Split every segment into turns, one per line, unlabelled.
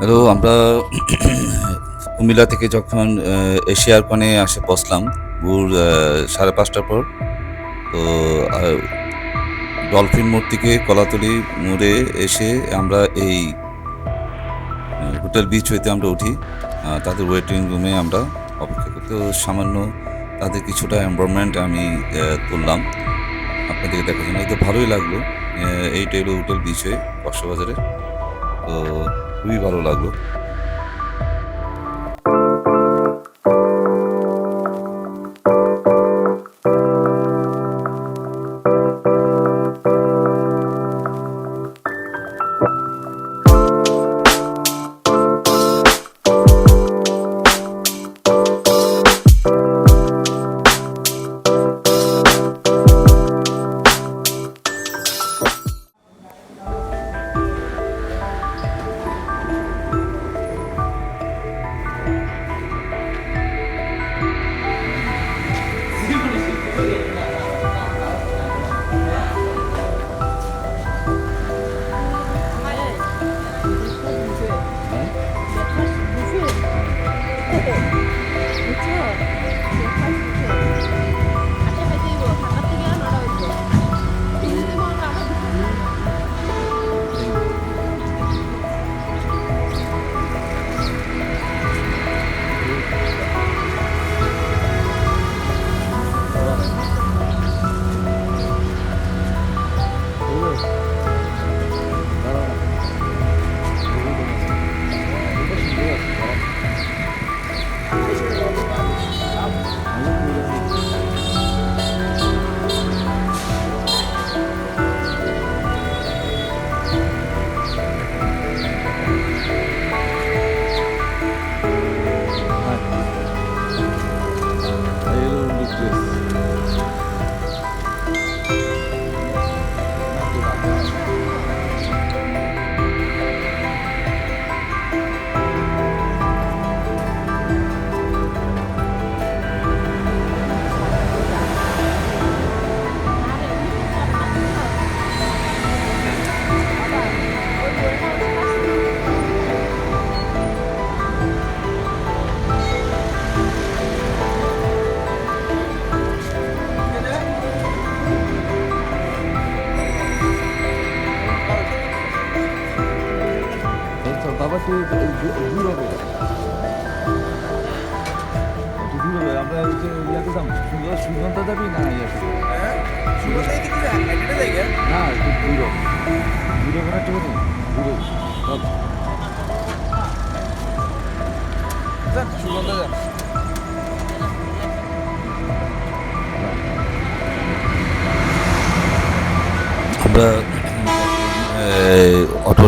Hello আমরা কুমিল্লা থেকে যখন এশিয়ার কনে আসে বসলাম, ভোর সাড়ে পাঁচটার পর, তো ডলফিন মোড় থেকে কলাতলি মোড়ে এসে আমরা এই হোটেল বিচ হইতে আমরা উঠি তাদের ওয়েটিং রুমে আমরা অপেক্ষা তো সামান্য তাদের কিছুটা এনভারনমেন্ট আমি তুললাম। আপনাদেরকে দেখার জন্য। তো ভালোই লাগল এইটা হলো হোটেল বিচ হয়ে কক্সবাজারে তো খুবই ভালো লাগল।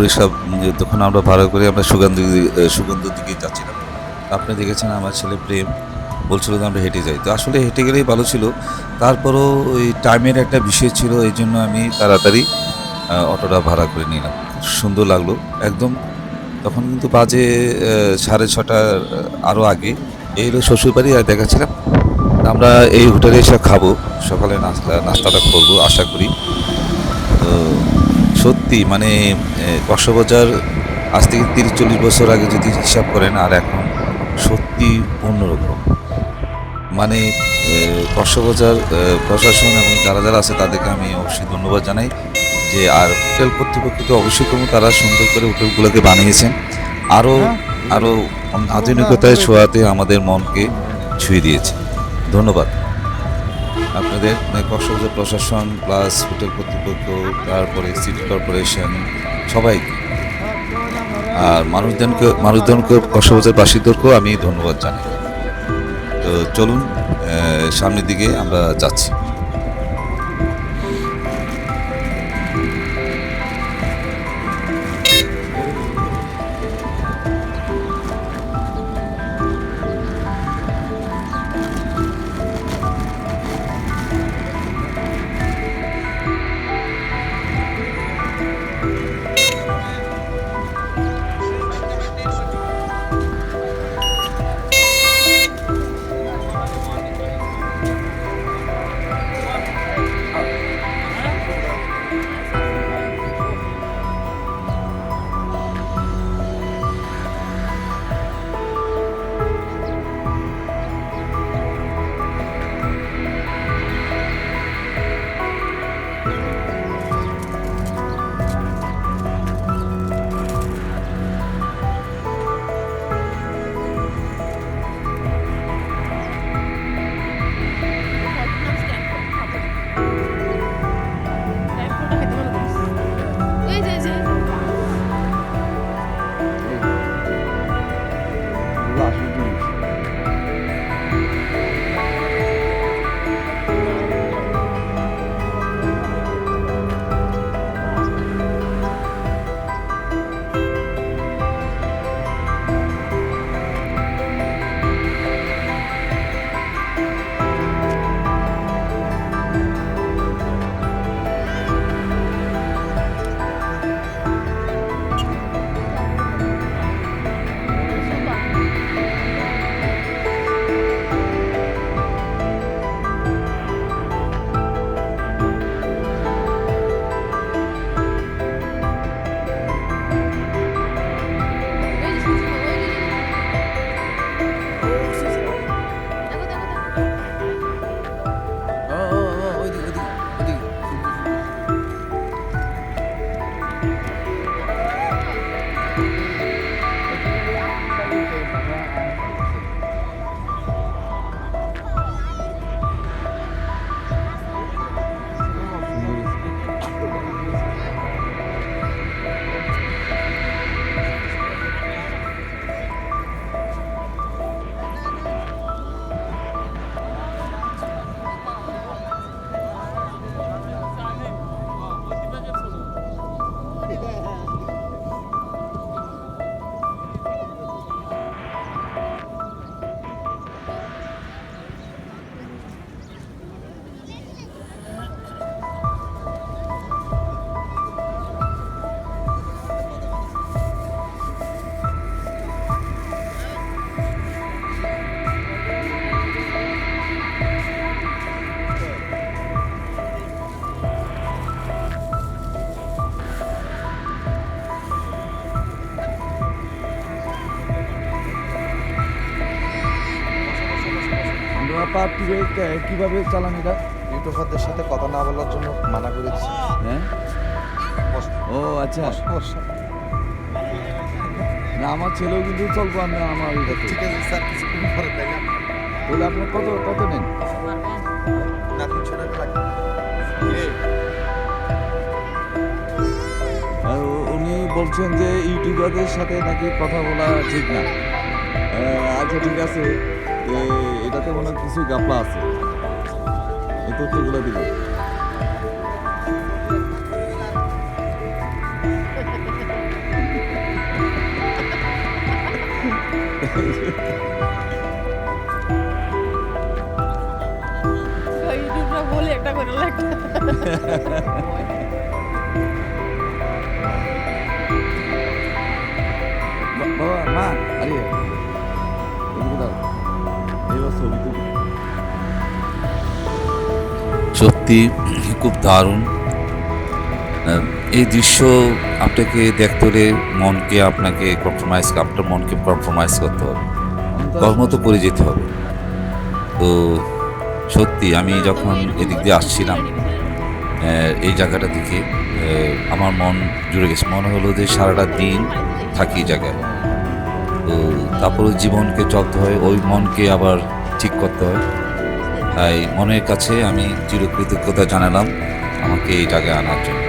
অটো তখন আমরা ভাড়া করে আমরা সুগন্ধ সুগন্ধ দিকে যাচ্ছিলাম। আপনি দেখেছেন আমার ছেলে প্রেম বলছিল যে আমরা হেঁটে যাই। তো আসলে হেঁটে গেলেই ভালো ছিল। তারপরও ওই টাইমের একটা বিষয় ছিল, এই জন্য আমি তাড়াতাড়ি অটোটা ভাড়া করে নিলাম। সুন্দর লাগল। একদম তখন কিন্তু বাজে সাড়ে ছটার আরও আগে। এই হলো শ্বশুরবাড়ি, আর দেখাচ্ছিলাম। আমরা এই হোটেলে এসে খাব। সকালে নাস্তা, নাস্তাটা করব, আশা করি। সত্যি মানে কক্সবাজার আজ থেকে তিরিশ চল্লিশ বছর আগে যদি হিসাব করেন আর এখন সত্যি অন্যরকম। মানে কক্সবাজার প্রশাসন এবং যারা যারা আছে তাদেরকে আমি অবশ্যই ধন্যবাদ জানাই যে আর হোটেল কর্তৃপক্ষ তো অবশ্যই কোনো তারা সুন্দর করে হোটেলগুলোকে বানিয়েছেন। আরও আরও আধুনিকতায় ছোঁয়াতে আমাদের মনকে ছুঁয়ে দিয়েছে। ধন্যবাদ। আপনাদের মানে কক্সবাজার প্রশাসন প্লাস হোটেল কর্তৃপক্ষ, তারপরে সিটি কর্পোরেশন সবাই আর মানুষজনকে মানুষজনকে, কক্সবাজারবাসীদেরকেও আমি ধন্যবাদ জানাই। তো চলুন সামনের দিকে আমরা যাচ্ছি।
পার কীভাবে চালান এটা?
ইউটিউবারদের সাথে কথা না বলার জন্য মানা করে দিচ্ছি
হ্যাঁ? ও আচ্ছা। না আমার ছেলেও কিন্তু চলবো আমি আমার
ঠিক আছে স্যার কিছুক্ষণ পরে তাই না
তাহলে আপনার কত কত নেন?
না তিনশো টাকা
উনি বলছেন যে ইউটিউবারদের সাথে নাকি কথা বলা ঠিক না। আচ্ছা ঠিক আছে। এটাতে মনে হয় কিছু গাপলা আছে। এই তথ্যগুলো দিল
বলে একটা করে
মা আরে।
সত্যি খুব দারুণ। এই দৃশ্য আপনাকে দেখতে হলে মনকে আপনাকে কম্প্রোমাইজ আপনার মনকে কম্প্রোমাইজ করতে হবে। কর্ম তো করে যেতে হবে। তো সত্যি আমি যখন এদিক দিয়ে আসছিলাম এই জায়গাটা দিকে আমার মন জুড়ে গেছে। মনে হলো যে সারাটা দিন থাকি জায়গায়। তো তারপরে জীবনকে চলতে হয়, ওই মনকে আবার ঠিক করতে হয়। তাই মনের কাছে আমি চিরকৃতজ্ঞতা জানালাম আমাকে এই জায়গায় আনার জন্য।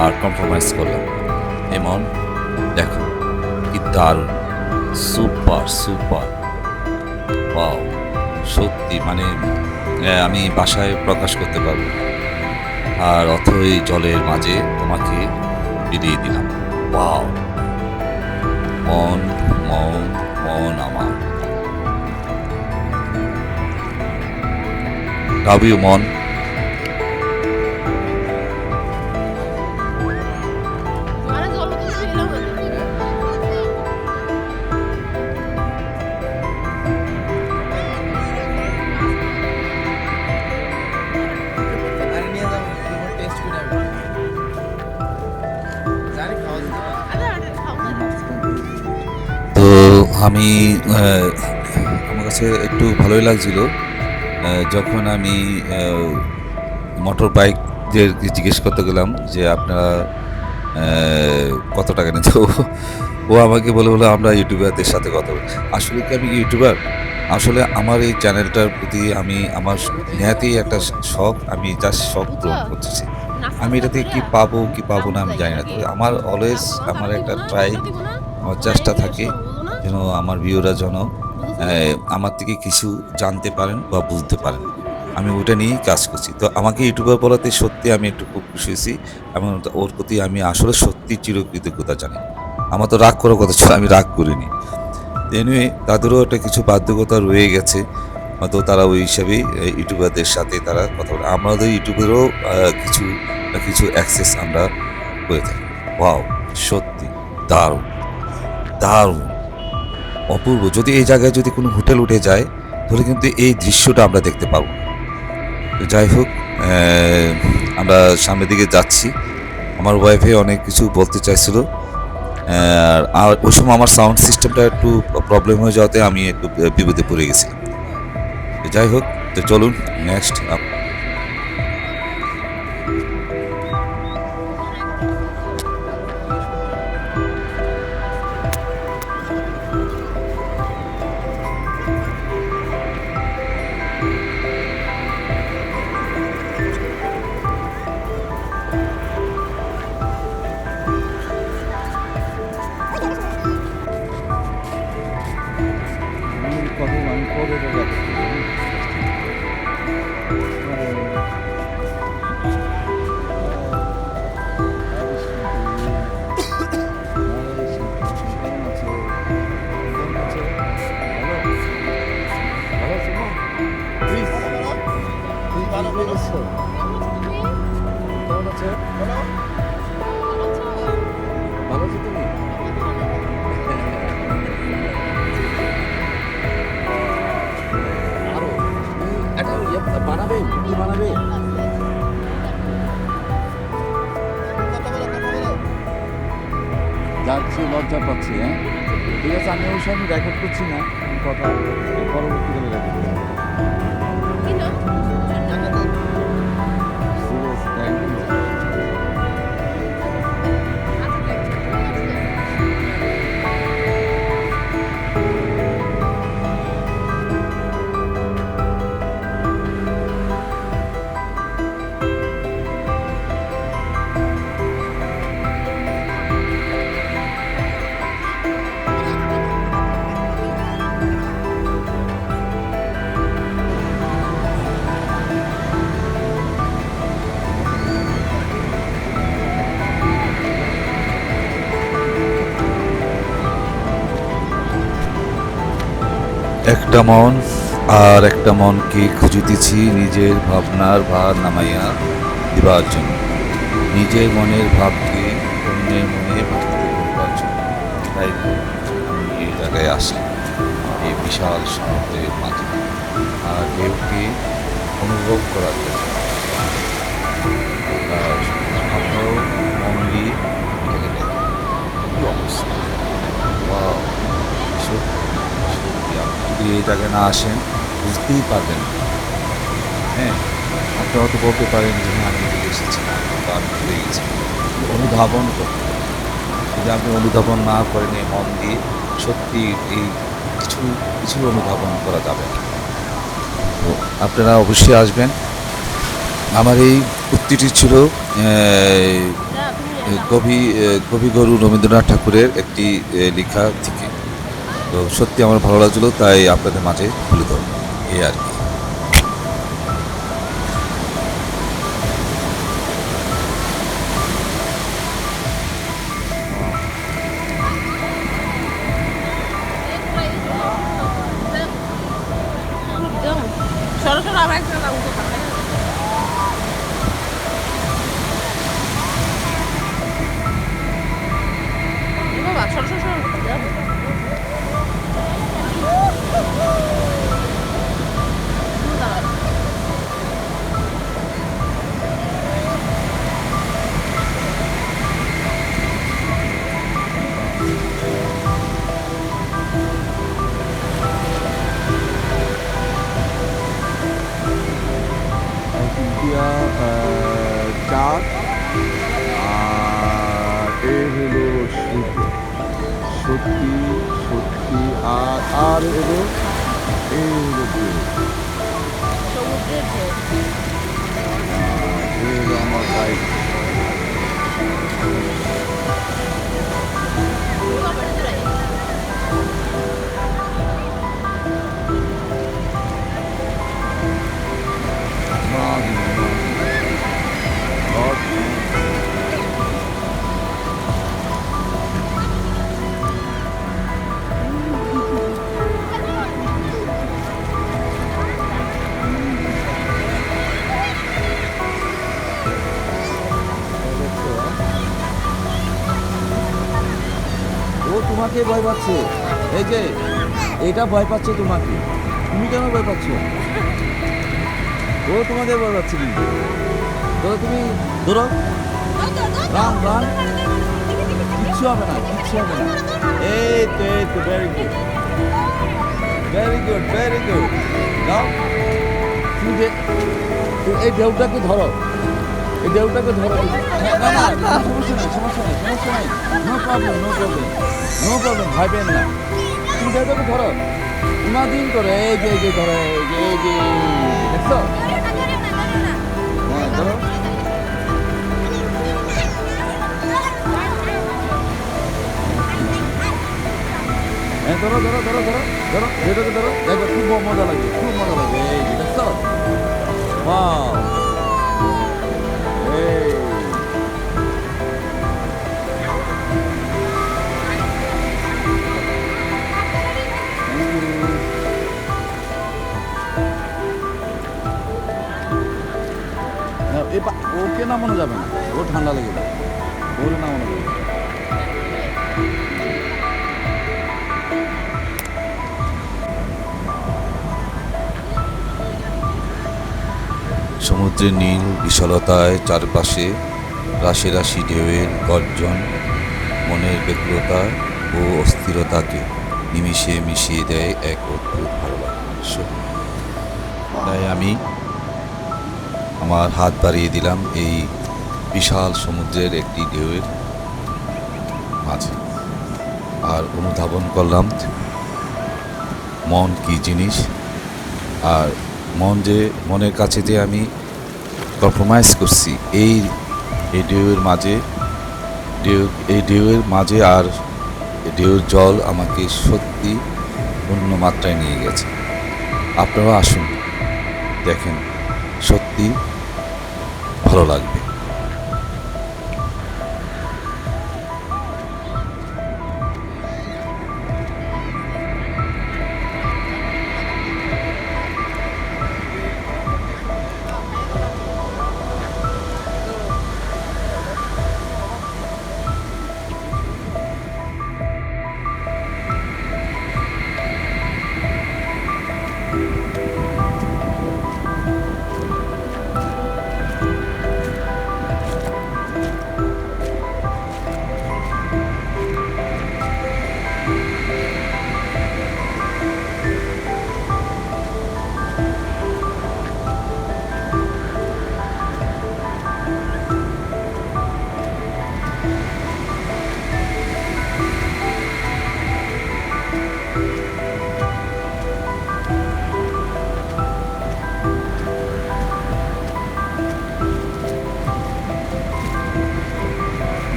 আর কম্প্রোমাইজ করলাম। এমন দেখো কি দারুণ। সুপার সুপার ওয়াও সত্যি মানে আমি বাসায় প্রকাশ করতে পারব। আর অথই জলের মাঝে তোমাকে বিলিয়ে দিলাম। ওয়াও মন মন মন আমার। মানে
তো
আমি
আমার কাছে একটু ভালোই লাগছিল। যখন আমি মোটর বাইকদের জিজ্ঞেস করতে গেলাম যে আপনারা কত টাকা নিতে ও আমাকে বলে বলে আমরা ইউটিউবারদের সাথে কথা বলি আসলে কি আমি ইউটিউবার? আসলে আমার এই চ্যানেলটার প্রতি আমি আমার নেহাতেই একটা শখ আমি যা শখ পূরণ করতেছি। আমি এটা থেকে কি পাবো কি পাবো না আমি জানি না। তবে আমার অলওয়েজ আমার একটা ট্রাই আমার চেষ্টা থাকে যেন আমার ভিউরা যেন আমার থেকে কিছু জানতে পারেন বা বুঝতে পারেন। আমি ওটা নিয়েই কাজ করছি। তো আমাকে ইউটিউবার বলাতে সত্যি আমি একটু খুব খুশি হয়েছি এবং ওর প্রতি আমি আসলে সত্যি চিরকৃতজ্ঞতা জানি। আমার তো রাগ করার কথা ছিল, আমি রাগ করিনি। এনিওয়ে তাদেরও একটা কিছু বাধ্যকতা রয়ে গেছে। হয়তো তারা ওই হিসাবেই ইউটিউবারদের সাথে তারা কথা বলে। আমাদের ইউটিউবেরও কিছু কিছু অ্যাক্সেস আমরা করে থাকি। ওয়াও সত্যি দারুণ। দারুণ। অপূর্ব। যদি এই জায়গায় যদি কোনো হোটেল উঠে যায়, তাহলে কিন্তু এই দৃশ্যটা আমরা দেখতে পাবো। যাই হোক আমরা সামনের দিকে যাচ্ছি। আমার ওয়াইফে অনেক কিছু বলতে চাইছিল। আর ওই সময় আমার সাউন্ড সিস্টেমটা একটু প্রবলেম হয়ে যাওয়াতে আমি একটু বিপদে পড়ে গেছিলাম। যাই হোক, তো চলুন নেক্সট
কথা পরবর্তীকালে
একটা মন আর একটা মনকে খুঁজিতেছি নিজের ভাবনার ভার নামাইয়া দিবার জন্য। নিজের মনের ভাবকে অন্যের মনে ভাবতে করবার জন্য। তাই আমি এই জায়গায় আসি এই বিশাল সমুদ্রের মাঝে। আর ঢেউকে অনুভব করার জন্য। আপনারাও মন দিয়ে অবস্থা? যদি জায়গায় না আসেন, বুঝতেই পারবেন হ্যাঁ আপনি হয়তো বলতে পারেন যে আমি এসেছি বা আমি ঘুরে গেছি। অনুধাবন করতে। যদি আপনি অনুধাবন না করেন এই মন দিয়ে, সত্যি এই কিছু কিছু অনুধাবন করা যাবে না। তো আপনারা অবশ্যই আসবেন। আমার এই উক্তিটি ছিল
না
কবি কবিগুরু রবীন্দ্রনাথ ঠাকুরের একটি লেখা থেকে। তো সত্যি আমার ভালো লাগছিল তাই আপনাদের মাঝে তুলে ধরব এই আর কি।
ইন্ডিয়া চার আর এ হলো সত্যি সত্যি আর আর হলো এ হলো আমার বাইক
বাবার জোড়াই
তোমাকে ভয় পাচ্ছে। এই যে, এটা ভয় পাচ্ছে তোমাকে। তুমি কেন ভয় পাচ্ছ? ও তোমাকে ভয় পাচ্ছে কিন্তু তো তুমি, ধরো। রান রান কিচ্ছু হবে না, কিচ্ছু হবে না। এই তো এই তো very good very good very good দাও তুমি এই ঢেউটাকে ধরো। এই ঢেউটাকে ধরো হ্যাঁ, সমস্যা নেই সমস্যা নেই সমস্যা নেই no problem no problem no problem ভাইবেন না তুমি ঢেউটাকে ধরো দিন করে এই যে এই যে ধরো এই যে এই যে দেখছ হ্যাঁ ধরো হ্যাঁ ধরো ধরো ধরো ধরো ধরো ঢেউটাকে ধরো দেখো খুব মজা লাগবে খুব মজা লাগবে এই দেখছ না, এ ওকে নামানো যাবে না। ও ঠান্ডা লেগে যাবে। ওরে নামানো যাবে।
সমুদ্রের নীল বিশালতায় চারপাশে রাশি রাশি ঢেউয়ের গর্জন, মনের ব্যগ্রতা ও অস্থিরতাকে নিমিশে মিশিয়ে দেয় এক অদ্ভুত ভালো তাই আমি আমার হাত বাড়িয়ে দিলাম এই বিশাল সমুদ্রের একটি ঢেউয়ের মাঝে। আর অনুধাবন করলাম মন কি জিনিস? আর মন যে মনের কাছে যে আমি কম্প্রোমাইজ করছি, এই এই ঢেউয়ের মাঝে, ঢেউ, এই ঢেউয়ের মাঝে আর ঢেউয়ের জল আমাকে সত্যি অন্য মাত্রায় নিয়ে গেছে। আপনারাও আসুন, দেখেন, সত্যি ভালো লাগবে।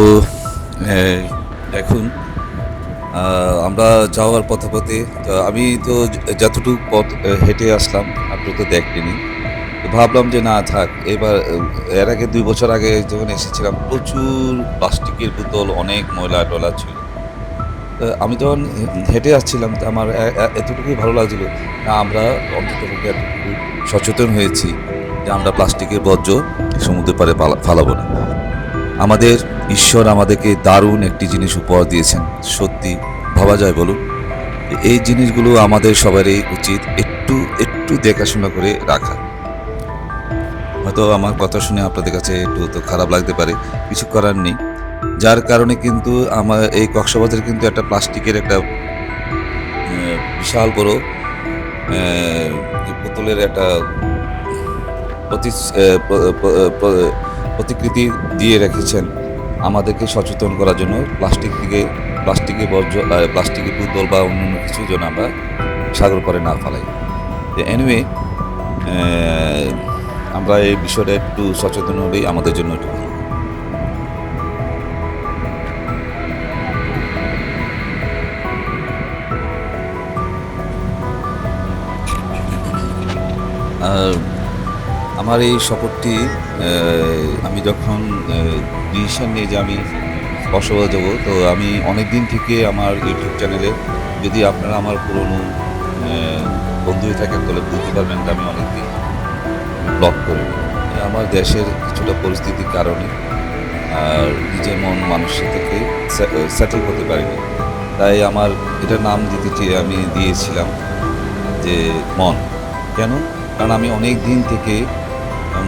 আহ, এখন আমরা যাওয়ার পথে পথে আমি তো যতটুকু পথ হেঁটে আসলাম আপনি তো দেখলেনি তো ভাবলাম যে না থাক এবার এর আগে দুই বছর আগে যখন এসেছিলাম প্রচুর প্লাস্টিকের বোতল অনেক ময়লা টলা ছিল আমি যখন হেঁটে আসছিলাম তো আমার এতটুকুই ভালো লাগছিল না আমরা অন্তত সচেতন হয়েছি যে আমরা প্লাস্টিকের বর্জ্য সমুদ্রের পালা- ফালাবো না। আমাদের ঈশ্বর আমাদেরকে দারুণ একটি জিনিস উপহার দিয়েছেন। সত্যি, ভাবা যায় বলুন? এই জিনিসগুলো আমাদের সবারই উচিত একটু একটু দেখাশোনা করে রাখা। হয়তো আমার কথা শুনে আপনাদের কাছে একটু তো খারাপ লাগতে পারে, কিছু করার নেই। যার কারণে কিন্তু আমার এই কক্সবাজার কিন্তু একটা প্লাস্টিকের একটা বিশাল বড় বোতলের একটা প্রতি প্রতিকৃতি দিয়ে রেখেছেন আমাদেরকে সচেতন করার জন্য প্লাস্টিক থেকে প্লাস্টিকের বর্জ্য প্লাস্টিকের বোতল বা অন্যান্য কিছু যেন আমরা সাগর করে না ফেলাই এনিওয়ে আমরা এই বিষয়টা একটু সচেতন হলেই আমাদের জন্য একটু। আর আমার এই আহ, আমি যখন ডিসিশন নিয়ে যে আমি বসবাস যাব তো আমি অনেক দিন থেকে আমার ইউটিউব চ্যানেলে যদি আপনারা আমার পুরনো বন্ধু হয়ে থাকেন তাহলে বুঝতে পারবেন আমি অনেক দিন ব্লগ করি আমার দেশের কিছুটা পরিস্থিতির কারণে আর নিজের মন মানুষের থেকে সেটেল হতে পারিনি। তাই আমার এটা নাম দিতে চেয়ে আমি দিয়েছিলাম যে মন। কেন? কারণ আমি অনেক দিন থেকে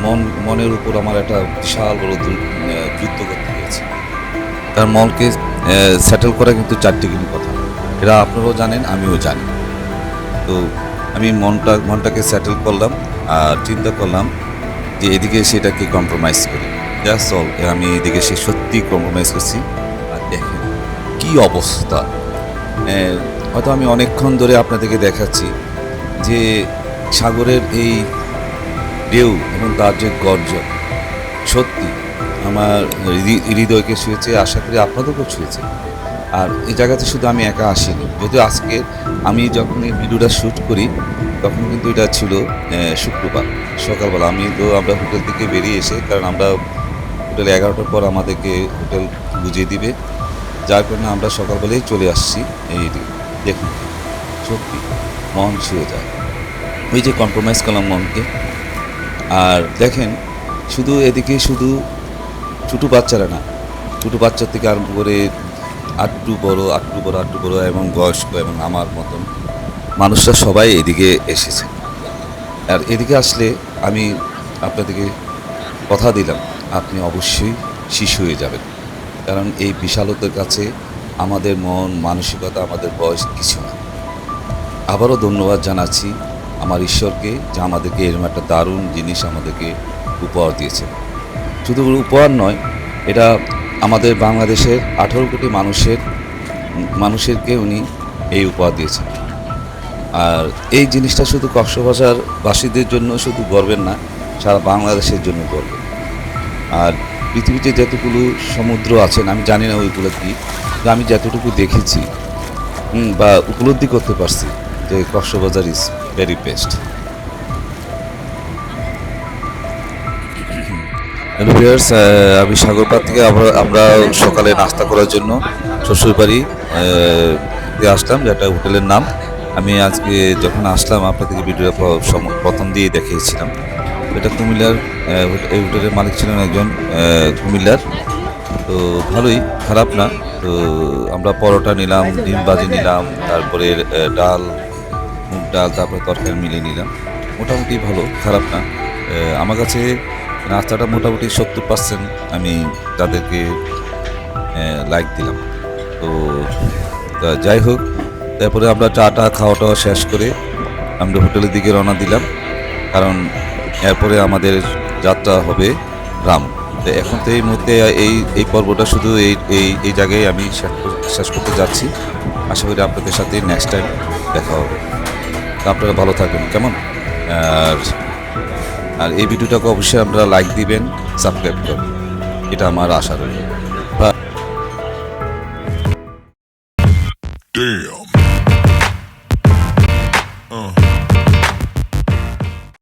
মন, মনের উপর আমার একটা বিশাল বড় যুদ্ধ করতে হয়েছে। তার মনকে সেটেল করা কিন্তু চারটি কিন্তু কথা। এটা আপনারাও জানেন, আমিও জানি। তো আমি মনটা, মনটাকে সেটেল করলাম, আর চিন্তা করলাম যে এদিকে সেটাকে কম্প্রোমাইজ করি। জাস্ট অল আমি এদিকে সে সত্যি কম্প্রোমাইজ করছি। আর দেখেন কি অবস্থা। হয়তো আমি অনেকক্ষণ ধরে আপনাদেরকে দেখাচ্ছি যে সাগরের এই ঢেউ এবং তার যে গর্জন, সত্যি আমার হৃদি- হৃদয়কে ছুঁয়েছে, আশা করি আপনাদেরকেও ছুঁয়েছে। আর এই জায়গাতে শুধু আমি একা আসিনি। যদিও আজকে আমি যখন এই ভিডিওটা শ্যুট করি, তখন কিন্তু এটা ছিল শুক্রবার, সকালবেলা। আমি তো আমরা হোটেল থেকে বেরিয়ে এসে, কারণ আমরা হোটেল এগারোটার পর আমাদেরকে হোটেল বুঝিয়ে দিবে। যার কারণে আমরা সকালবেলাই চলে আসছি এই দেখুন, সত্যি মন ছুঁয়ে যায়। ওই যে কম্প্রোমাইজ করলাম মনকে। আর দেখেন, শুধু এদিকে শুধু ছোটো বাচ্চারা না, ছোটো বাচ্চার থেকে আরম্ভ করে আটটু বড় আটটু বড় আটটু বড় এবং বয়স্ক এবং আমার মতন মানুষরা সবাই এদিকে এসেছে। আর এদিকে আসলে আমি আপনাদেরকে কথা দিলাম, আপনি অবশ্যই শিশু হয়ে যাবেন। কারণ এই বিশালতার কাছে আমাদের মন, মানসিকতা, আমাদের বয়স কিছু না। আবারও ধন্যবাদ জানাচ্ছি। আমার ঈশ্বরকে, যে আমাদেরকে এরকম একটা দারুণ জিনিস আমাদেরকে উপহার দিয়েছে। শুধু উপহার নয়, এটা আমাদের বাংলাদেশের আঠেরো কোটি মানুষের, মানুষেরকে উনি এই উপহার দিয়েছেন। আর এই জিনিসটা শুধু কক্সবাজার বাসীদের জন্য শুধু গর্বের না, সারা বাংলাদেশের জন্য গর্ব আর পৃথিবীতে যতগুলো সমুদ্র আছেন, আমি জানি না ওইগুলো কি আমি যতটুকু দেখেছি বা উপলব্ধি করতে পারছি যে Cox's Bazar is very best viewers আমি সাগরপাড় থেকে আমরা আমরা সকালে নাস্তা করার জন্য শ্বশুরবাড়ি আসলাম, যেটা হোটেলের নাম। আমি আজকে যখন আসলাম আপনাদেরকে ভিডিওটা প্রথম দিয়ে দেখিয়েছিলাম। এটা কুমিল্লার এই হোটেলের মালিক ছিলেন একজন কুমিল্লার। তো ভালোই, খারাপ না। তো আমরা পরোটা নিলাম, ডিম ভাজি নিলাম, তারপরে ডাল মুগ ডাল, তারপরে তরকারি মিলিয়ে নিলাম। মোটামুটি ভালো, খারাপ না। আমার কাছে নাস্তাটা মোটামুটি সত্তর পার্সেন্ট আমি তাদেরকে লাইক দিলাম। তো যাই হোক, তারপরে আমরা চা টা খাওয়া টাওয়া শেষ করে আমরা হোটেলের দিকে রওনা দিলাম। কারণ এরপরে আমাদের যাত্রা হবে রাম। তো এখন তো এই মুহূর্তে এই এই পর্বটা শুধু এই এই এই জায়গায় আমি শেষ করতে যাচ্ছি। আশা করি আপনাদের সাথে নেক্সট টাইম দেখা হবে। আপনারা ভালো থাকবেন কেমন? আর আর এই ভিডিওটাকে অবশ্যই আপনারা লাইক দিবেন সাবস্ক্রাইব করবেন। এটা আমার আশা রইল।
Damn.